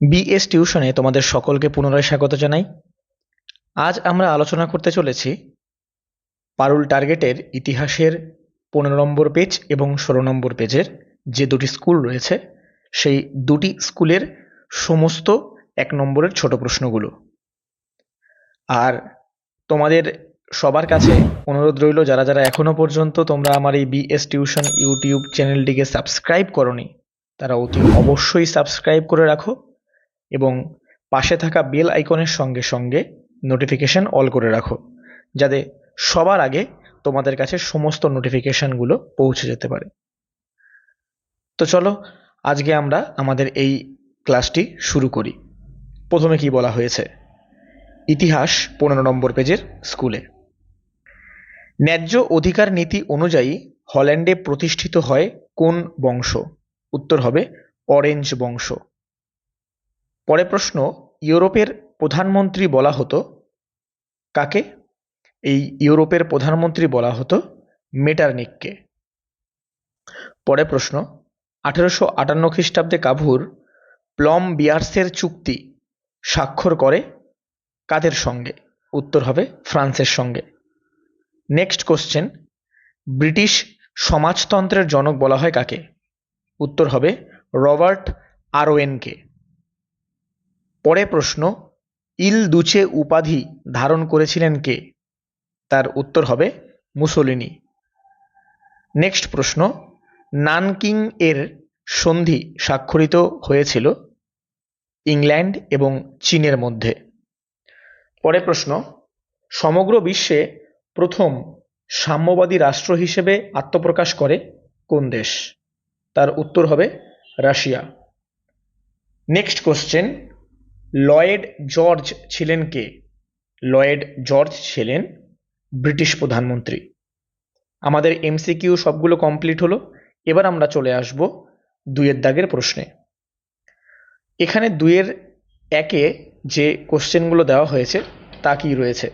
BS টিউশনে তোমাদের সকলকে পুনরায় স্বাগত জানাই। আজ আমরা আলোচনা করতে চলেছি পারুল টার্গেটের ইতিহাসের পনেরো নম্বর পেজ এবং ষোলো নম্বর পেজের যে দুটি স্কুল রয়েছে, সেই দুটি স্কুলের সমস্ত এক নম্বরের ছোট প্রশ্নগুলো। আর তোমাদের সবার কাছে অনুরোধ রইল, যারা যারা এখনও পর্যন্ত তোমরা আমার এই বিএস টিউশন ইউটিউব চ্যানেলটিকে সাবস্ক্রাইব করনি, তারা অতি অবশ্যই সাবস্ক্রাইব করে রাখো। এবং পাশে থাকা বেল আইকনের সঙ্গে সঙ্গে নোটিফিকেশন অল করে রাখো, যাতে সবার আগে তোমাদের কাছে সমস্ত নোটিফিকেশনগুলো পৌঁছে যেতে পারে। তো চলো, আজকে আমরা আমাদের এই ক্লাসটি শুরু করি। প্রথমে কি বলা হয়েছে? ইতিহাস পনেরো নম্বর পেজের স্কুলে ন্যায্য অধিকার নীতি অনুযায়ী হল্যান্ডে প্রতিষ্ঠিত হয় কোন বংশ? উত্তর হবে অরেঞ্জ বংশ। পরে প্রশ্ন, ইউরোপের প্রধানমন্ত্রী বলা হতো? কাকে? এই ইউরোপের প্রধানমন্ত্রী বলা হতো মেটারনিককে। পরে প্রশ্ন, আঠেরোশো আটান্ন খ্রিস্টাব্দে কাভুর প্লম বিয়ার্সের চুক্তি স্বাক্ষর করে কাদের সঙ্গে? উত্তর হবে ফ্রান্সের সঙ্গে। নেক্সট কোশ্চেন, ব্রিটিশ সমাজতন্ত্রের জনক বলা হয় কাকে? উত্তর হবে রবার্ট আরওয়েনকে। পরে প্রশ্ন, ইল দুচে উপাধি ধারণ করেছিলেন কে? তার উত্তর হবে মুসোলিনি। নেক্সট প্রশ্ন, নানকিং এর সন্ধি স্বাক্ষরিত হয়েছিল ইংল্যান্ড এবং চীনের মধ্যে? পরে প্রশ্ন, সমগ্র বিশ্বে প্রথম সাম্যবাদী রাষ্ট্র হিসেবে আত্মপ্রকাশ করে কোন দেশ? তার উত্তর হবে Russia. Next question Lloyd George ছিলেন কে? লয়েড জর্জ ছিলেন ব্রিটিশ প্রধানমন্ত্রী। আমাদের এমসিকিউ সবগুলো কমপ্লিট হলো, এবার আমরা চলে আসব দুইয়ের দাগের প্রশ্নে। এখানে দুইয়ের একে যে কোশ্চেনগুলো দেওয়া হয়েছে, তা কি রয়েছে?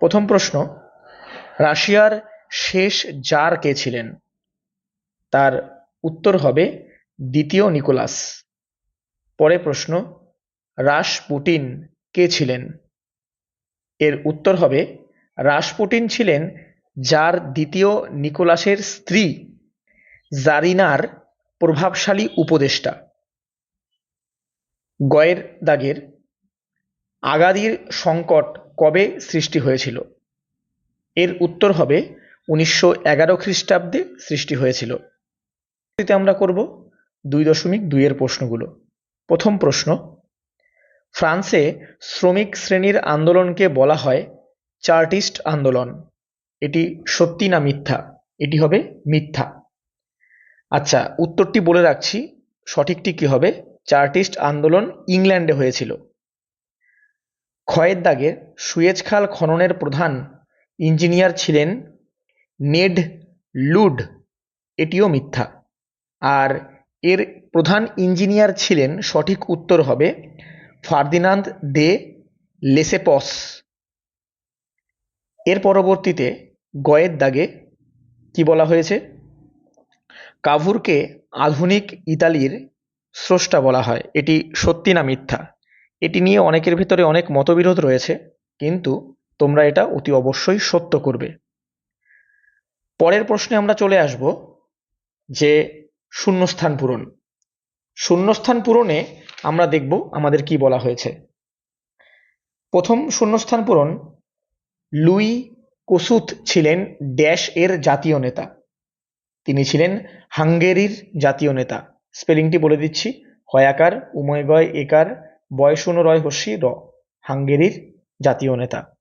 প্রথম প্রশ্ন, রাশিয়ার শেষ জার কে ছিলেন? তার উত্তর হবে দ্বিতীয় নিকোলাস। পরে প্রশ্ন রাসপুটিন কে ছিলেন? এর উত্তর হবে রাসপুটিন ছিলেন যার দ্বিতীয় নিকোলাসের স্ত্রী জারিনার প্রভাবশালী উপদেষ্টা। গয়ের দাগের আগাদির সংকট কবে সৃষ্টি হয়েছিল? এর উত্তর হবে, উনিশশো এগারো খ্রিস্টাব্দে সৃষ্টি হয়েছিল। আমরা করব দুই দশমিক দুইয়ের প্রশ্নগুলো। প্রথম প্রশ্ন ফ্রান্সে শ্রমিক শ্রেণির আন্দোলনকে বলা হয় চার্টিস্ট আন্দোলন। এটি সত্যি না মিথ্যা? এটি হবে মিথ্যা। আচ্ছা উত্তরটি বলে রাখছি। সঠিকটি কি হবে? চার্টিস্ট আন্দোলন ইংল্যান্ডে হয়েছিল। ক্ষয়ের দাগের সুয়েজ খাল খননের প্রধান ইঞ্জিনিয়ার ছিলেন নেড লুড। এটিও মিথ্যা। আর এর প্রধান ইঞ্জিনিয়ার ছিলেন সঠিক উত্তর হবে ফার্দিনান্দ দে লেসেপস। এর পরবর্তীতে গয়ের দাগে কি বলা হয়েছে? কাভুরকে আধুনিক ইতালির স্রষ্টা বলা হয়। এটি সত্যি না মিথ্যা? এটি নিয়ে অনেকের ভিতরে অনেক মতবিরোধ রয়েছে, কিন্তু তোমরা এটা অতি অবশ্যই সত্য করবে। পরের প্রশ্নে আমরা চলে আসব যে শূন্যস্থান পূরণ। শূন্যস্থান পূরণে আমরা দেখব আমাদের কি বলা হয়েছে। প্রথম শূন্যস্থান পূরণ, লুই কোসুথ ছিলেন ড্যাশ এর জাতীয় নেতা। তিনি ছিলেন হাঙ্গেরির জাতীয় নেতা। স্পেলিংটি বলে দিচ্ছি, হয়াকার উময়গয় একার বয়শূন্য রয় হস্যি র, হাঙ্গেরির জাতীয় নেতা।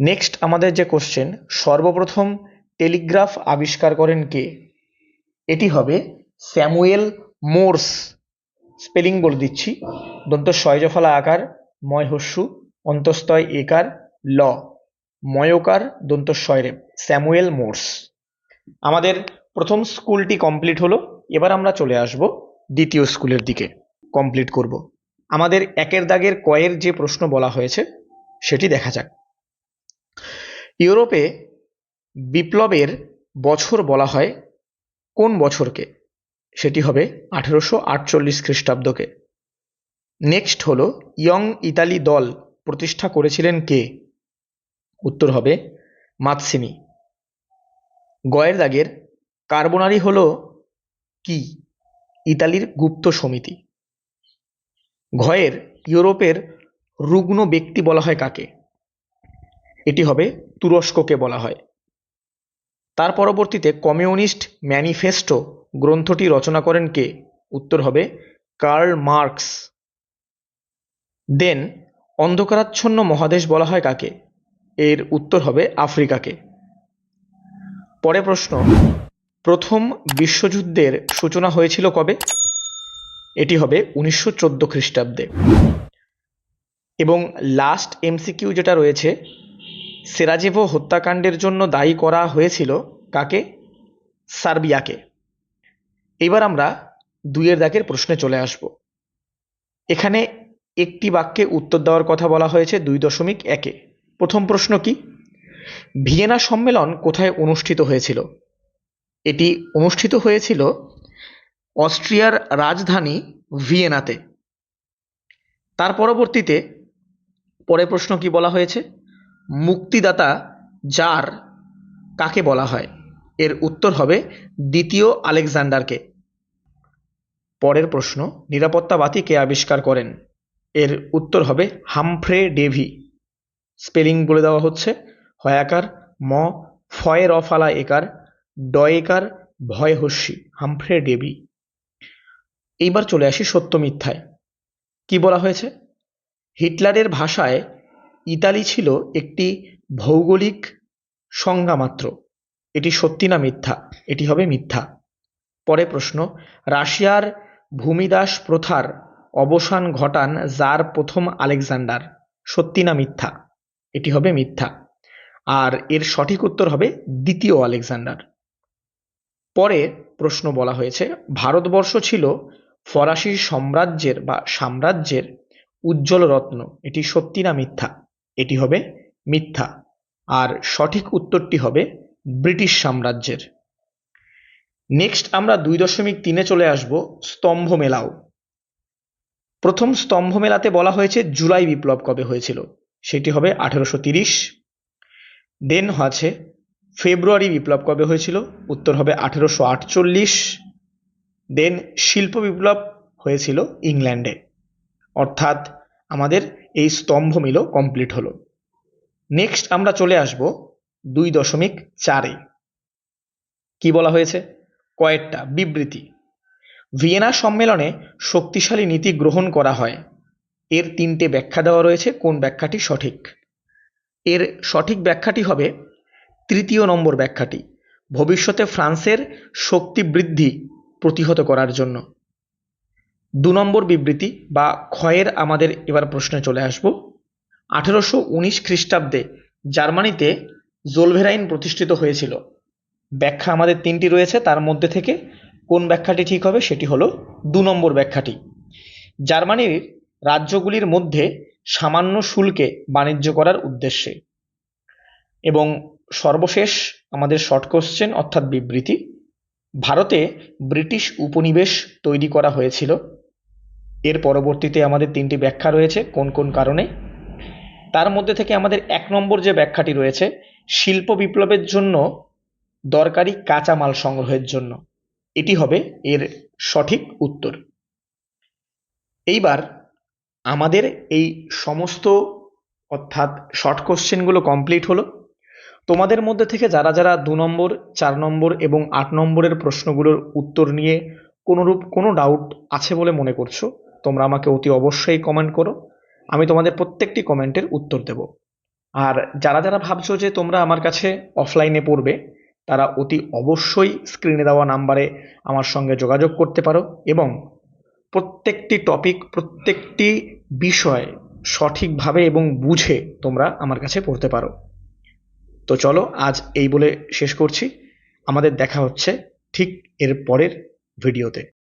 নেক্সট আমাদের যে কোশ্চেন, সর্বপ্রথম টেলিগ্রাফ আবিষ্কার করেন কে? এটি হবে স্যামুয়েল মোর্স, স্পেলিং বলে দিচ্ছি। দন্ত শয়জফলা আকার, ময় হস্যু অন্তস্তয় একার, ল। ময়কার দন্ত শয়রেব স্যামুয়েল মোর্স। আমাদের প্রথম স্কুলটি কমপ্লিট হলো। এবার আমরা চলে আসব দ্বিতীয় স্কুলের দিকে কমপ্লিট করব। আমাদের একের দাগের কয়ের যে প্রশ্ন বলা হয়েছে, সেটি দেখা যাক। ইউরোপে বিপ্লবের বছর বলা হয় কোন বছরকে? সেটি হবে আঠেরোশো আটচল্লিশ খ্রিস্টাব্দকে। নেক্সট হল, ইয়ং ইতালি দল প্রতিষ্ঠা করেছিলেন কে? উত্তর হবে মাতসিনি গয়ের দাগের কার্বোনারি হল কি? ইতালির গুপ্ত সমিতি। ঘয়ের ইউরোপের রুগ্ন ব্যক্তি বলা হয় কাকে? এটি হবে তুরস্ককে বলা হয়। তার পরবর্তীতে কমিউনিস্ট ম্যানিফেস্টো গ্রন্থটি রচনা করেন কে? উত্তর হবে কার্ল মার্কস। দেন, অন্ধকারাচ্ছন্ন মহাদেশ বলা হয় কাকে? এর উত্তর হবে আফ্রিকাকে। পরে প্রশ্ন, প্রথম বিশ্বযুদ্ধের সূচনা হয়েছিল কবে? এটি হবে উনিশশো চোদ্দ খ্রিস্টাব্দে। এবং লাস্ট এমসিকিউ যেটা রয়েছে, সেরাজেভো হত্যাকাণ্ডের জন্য দায়ী করা হয়েছিল কাকে? সার্বিয়াকে। এবার আমরা দুইয়ের দাগের প্রশ্নে চলে আসব। এখানে একটি বাক্যে উত্তর দেওয়ার কথা বলা হয়েছে দুই দশমিক একে। প্রথম প্রশ্ন কি? ভিয়েনা সম্মেলন কোথায় অনুষ্ঠিত হয়েছিল? এটি অনুষ্ঠিত হয়েছিল অস্ট্রিয়ার রাজধানী ভিয়েনাতে। তার পরবর্তীতে পরের প্রশ্ন কি বলা হয়েছে? মুক্তিদাতা যার কাকে বলা হয়? এর উত্তর হবে দ্বিতীয় আলেকজান্ডারকে। পরের প্রশ্ন, নিরাপত্তা বাতি কে আবিষ্কার করেন? এর উত্তর হবে হামফ্রে ডেভি। স্পেলিং বলে দেওয়া হচ্ছে, হয়াকার, ম ফয়ে রফালা একার, ডয়েকার ভয় হস্যি হামফ্রে ডেভি। এইবার চলে আসি সত্য মিথ্যায়। কি বলা হয়েছে? হিটলারের ভাষায় ইতালি ছিল একটি ভৌগোলিক সংজ্ঞা মাত্র এটি সত্যি না মিথ্যা? এটি হবে মিথ্যা। পরে প্রশ্ন, রাশিয়ার ভূমিদাস প্রথার অবসান ঘটান জার প্রথম আলেকজান্ডার, সত্যি না মিথ্যা? এটি হবে মিথ্যা। আর এর সঠিক উত্তর হবে দ্বিতীয় আলেকজান্ডার। পরে প্রশ্ন বলা হয়েছে, ভারতবর্ষ ছিল ফরাসি সাম্রাজ্যের বা সাম্রাজ্যের উজ্জ্বল রত্ন। এটি সত্যি না মিথ্যা? এটি হবে মিথ্যা। আর সঠিক উত্তরটি হবে ব্রিটিশ সাম্রাজ্যের। নেক্সট আমরা দুই দশমিক তিনে চলে আসব স্তম্ভ মেলাও প্রথম স্তম্ভ মেলাতে বলা হয়েছে জুলাই বিপ্লব কবে হয়েছিল? সেটি হবে আঠেরোশো তিরিশ। দেন আছে ফেব্রুয়ারি বিপ্লব কবে হয়েছিল? উত্তর হবে আঠেরোশো আটচল্লিশ। দেন শিল্প বিপ্লব হয়েছিল ইংল্যান্ডে। অর্থাৎ আমাদের এই স্তম্ভ মিলও কমপ্লিট হলো। নেক্সট আমরা চলে আসব দুই দশমিক চারে। কি বলা হয়েছে? কয়েকটা বিবৃতি। ভিয়েনা সম্মেলনে শক্তিশালী নীতি গ্রহণ করা হয়। এর তিনটে ব্যাখ্যা দেওয়া রয়েছে, কোন ব্যাখ্যাটি সঠিক? এর সঠিক ব্যাখ্যাটি হবে তৃতীয় নম্বর ব্যাখ্যাটি, ভবিষ্যতে ফ্রান্সের শক্তি বৃদ্ধি প্রতিহত করার জন্য। দু নম্বর বিবৃতি বা ক্ষয়ের আমাদের এবার প্রশ্নে চলে আসব। আঠেরোশো উনিশ খ্রিস্টাব্দে জার্মানিতে জোলভেরাইন প্রতিষ্ঠিত হয়েছিল। ব্যাখ্যা আমাদের তিনটি রয়েছে, তার মধ্যে থেকে কোন ব্যাখ্যাটি ঠিক হবে সেটি হলো দু নম্বর ব্যাখ্যাটি। জার্মানির রাজ্যগুলির মধ্যে সামান্য শুল্কে বাণিজ্য করার উদ্দেশ্যে। এবং সর্বশেষ আমাদের শর্ট কোশ্চেন অর্থাৎ বিবৃতি, ভারতে ব্রিটিশ উপনিবেশ তৈরি করা হয়েছিল। এর পরবর্তীতে আমাদের তিনটি ব্যাখ্যা রয়েছে, কোন কোন কারণে। তার মধ্যে থেকে আমাদের এক নম্বর যে ব্যাখ্যাটি রয়েছে শিল্প বিপ্লবের জন্য দরকারি কাঁচামাল সংগ্রহের জন্য। এটি হবে এর সঠিক উত্তর। এইবার আমাদের এই সমস্ত, অর্থাৎ শর্ট কোশ্চেনগুলো কমপ্লিট হলো। তোমাদের মধ্যে থেকে যারা যারা দু নম্বর, চার নম্বর এবং আট নম্বরের প্রশ্নগুলোর উত্তর নিয়ে কোনোরূপ কোনো ডাউট আছে বলে মনে করছ, তোমরা আমাকে অতি অবশ্যই কমেন্ট করো। আমি তোমাদের প্রত্যেকটি কমেন্টের উত্তর দেব। আর যারা যারা ভাবছ যে তোমরা আমার কাছে অফলাইনে পড়বে, তারা অতি অবশ্যই স্ক্রিনে দেওয়া নাম্বারে আমার সঙ্গে যোগাযোগ করতে পারো এবং প্রত্যেকটি টপিক প্রত্যেকটি বিষয় সঠিকভাবে এবং বুঝে তোমরা আমার কাছে পড়তে পারো। তো চলো, আজ এই বলে শেষ করছি। আমাদের দেখা হচ্ছে ঠিক এর পরের ভিডিওতে